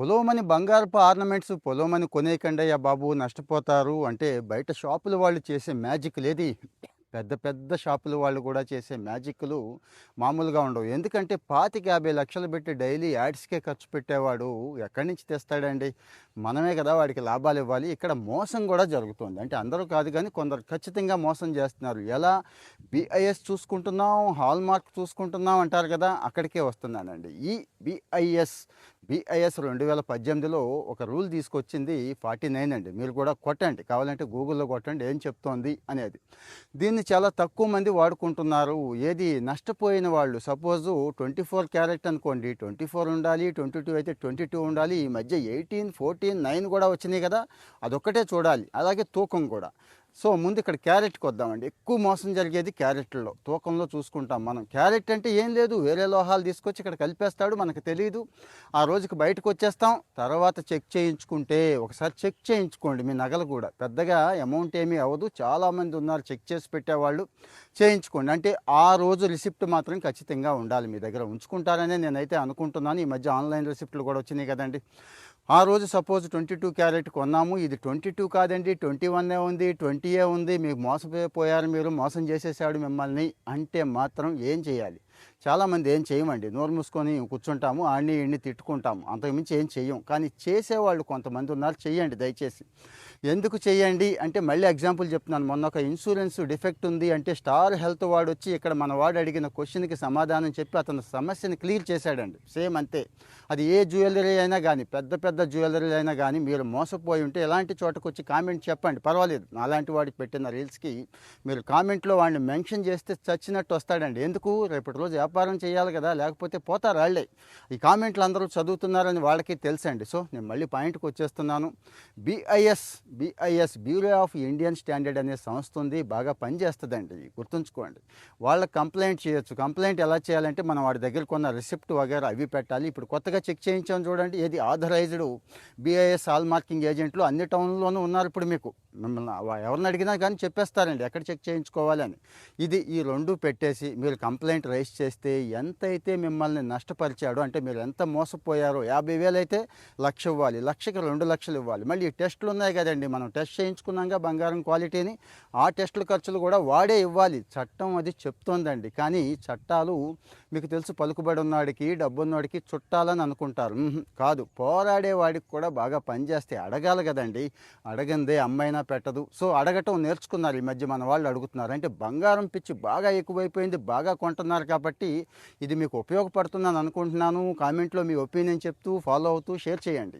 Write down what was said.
పొలోమని బంగారపు ఆర్నమెంట్స్ పొలోమని కొనేయకండయ్యా బాబు నష్టపోతారు. అంటే బయట షాపుల వాళ్ళు చేసే మ్యాజిక్ లేది పెద్ద పెద్ద షాపుల వాళ్ళు కూడా చేసే మ్యాజిక్లు మామూలుగా ఉండవు. ఎందుకంటే పాతిక యాభై లక్షలు పెట్టి డైలీ యాడ్స్కే ఖర్చు పెట్టేవాడు ఎక్కడి నుంచి తెస్తాడండి? మనమే కదా వాడికి లాభాలు ఇవ్వాలి. ఇక్కడ మోసం కూడా జరుగుతుంది. అంటే అందరూ కాదు కానీ కొందరు ఖచ్చితంగా మోసం చేస్తున్నారు. ఎలా? బిఐఎస్ చూసుకుంటున్నాం హాల్ మార్క్ చూసుకుంటున్నాం అంటారు కదా అక్కడికే వస్తున్నానండి. ఈ బిఐఎస్ బిఐఎస్ రెండు వేల పద్దెనిమిదిలో ఒక రూల్ తీసుకొచ్చింది ఫార్టీ నైన్ అండి. మీరు కూడా కొట్టండి. కావాలంటే గూగుల్లో కొట్టండి. ఏం చెప్తోంది అనేది. దీన్ని చాలా తక్కువ మంది వాడుకుంటున్నారు. ఏది నష్టపోయిన వాళ్ళు సపోజు ట్వంటీ ఫోర్ క్యారెట్ అనుకోండి. ట్వంటీ ఫోర్ ఉండాలి ట్వంటీ టూ అయితే ట్వంటీ టూ ఉండాలి. ఈ మధ్య ఎయిటీన్ ఫోర్టీన్ నైన్ కూడా వచ్చినాయి కదా. అదొక్కటే చూడాలి. అలాగే తూకం కూడా. సో ముందు ఇక్కడ క్యారెట్కి వద్దామండి. ఎక్కువ మోసం జరిగేది క్యారెట్లో తూకంలో చూసుకుంటాం మనం. క్యారెట్ అంటే ఏం లేదు. వేరే లోహాలు తీసుకొచ్చి ఇక్కడ కలిపేస్తాడు. మనకు తెలియదు ఆ రోజుకి బయటకు వచ్చేస్తాం. తర్వాత చెక్ చేయించుకుంటే ఒకసారి చెక్ చేయించుకోండి మీ నగలు కూడా. పెద్దగా అమౌంట్ ఏమీ అవ్వదు. చాలామంది ఉన్నారు. చెక్ చేసి పెట్టేవాళ్ళు. చేయించుకోండి. అంటే ఆ రోజు రిసిప్ట్ మాత్రం ఖచ్చితంగా ఉండాలి. మీ దగ్గర ఉంచుకుంటారనే నేనైతే అనుకుంటున్నాను. ఈ మధ్య ఆన్లైన్ రిసిప్ట్లు కూడా వచ్చినాయి కదండి. ఆ రోజు సపోజ్ ట్వంటీ టూ క్యారెట్ కొన్నాము. ఇది ట్వంటీ టూ కాదండి. ట్వంటీ వన్ ఉంది. ట్వంటీ ట్వంటీయే ఉంది. మీకు మోసపోయారు మీరు మోసం చేసేసాడు మిమ్మల్ని అంటే మాత్రం ఏం చేయాలి? చాలామంది ఏం చేయమండి? నోరు మూసుకొని కూర్చుంటాము ఆడిని ఇన్ని తిట్టుకుంటాము. అంతకుమించి ఏం చెయ్యం. కానీ చేసేవాళ్ళు కొంతమంది ఉన్నారు. చెయ్యండి దయచేసి. ఎందుకు చేయండి అంటే మళ్ళీ ఎగ్జాంపుల్ చెప్తున్నాను. మొన్న ఒక ఇన్సూరెన్స్ డిఫెక్ట్ ఉంది అంటే స్టార్ హెల్త్ వాడు వచ్చి ఇక్కడ మన వాడు అడిగిన క్వశ్చన్కి సమాధానం చెప్పి అతని సమస్యని క్లియర్ చేశాడండి. సేమ్ అంతే. అది ఏ జ్యువెలరీ అయినా కానీ పెద్ద పెద్ద జ్యువెలరీ అయినా కానీ మీరు మోసపోయి ఉంటే ఎలాంటి చోటకు వచ్చి కామెంట్ చెప్పండి. పర్వాలేదు. అలాంటి వాడికి పెట్టిన రీల్స్కి మీరు కామెంట్లో వాడిని మెన్షన్ చేస్తే చచ్చినట్టు వస్తాడండి. ఎందుకు? రేపటి రోజు వ్యాపారం చేయాలి కదా లేకపోతే పోతారు వాళ్ళే. ఈ కామెంట్లు అందరూ చదువుతున్నారని వాళ్ళకి తెలుసండి. సో నేను మళ్ళీ పాయింట్కి వచ్చేస్తున్నాను. BIS BIS bureau of Indian standard అనే సంస్థ ఉంది బాగా పనిచేస్తుందండి గుర్తుంచుకోండి. వాళ్ళకి కంప్లైంట్ చేయొచ్చు. కంప్లైంట్ ఎలా చేయాలంటే మనం వాడి దగ్గర కొన్న రిసిప్ట్ వగేరా అవి పెట్టాలి. ఇప్పుడు కొత్తగా చెక్ చేయించాం చూడండి ఏది ఆథరైజ్డ్ బిఐఎస్ హాల్ మార్కింగ్ ఏజెంట్లు అన్ని టౌన్లోనూ ఉన్నారు ఇప్పుడు మీకు. మిమ్మల్ని ఎవరిని అడిగినా కానీ చెప్పేస్తారండి ఎక్కడ చెక్ చేయించుకోవాలని ఇది ఈ రెండు పెట్టేసి మీరు కంప్లైంట్ రైజ్ చేస్తే ఎంతైతే మిమ్మల్ని నష్టపరిచాడో అంటే మీరు ఎంత మోసపోయారో యాభై వేలు అయితే లక్ష ఇవ్వాలి లక్షకి రెండు లక్షలు ఇవ్వాలి. మళ్ళీ టెస్టులు ఉన్నాయి కదండి మనం టెస్ట్ చేయించుకున్నాక బంగారం క్వాలిటీని ఆ టెస్టుల ఖర్చులు కూడా వాడే ఇవ్వాలి. చట్టం అది చెప్తోందండి. కానీ చట్టాలు మీకు తెలుసు పలుకుబడి ఉన్నవాడికి డబ్బున్నవాడికి చుట్టాలని అనుకుంటారు. కాదు పోరాడే వాడికి కూడా బాగా పనిచేస్తే అడగాలి కదండి. అడగందే అమ్మైనా పెట్టదు. సో అడగటం నేర్చుకున్నారు ఈ మధ్య మన వాళ్ళు అడుగుతున్నారు. అంటే బంగారం పిచ్చి బాగా ఎక్కువైపోయింది బాగా కొంటున్నారు కాబట్టి కాబట్టి ఇది మీకు ఉపయోగపడుతుందని అనుకుంటున్నాను. కామెంట్లో మీ ఒపీనియన్ చెప్తూ ఫాలో అవుతూ షేర్ చేయండి.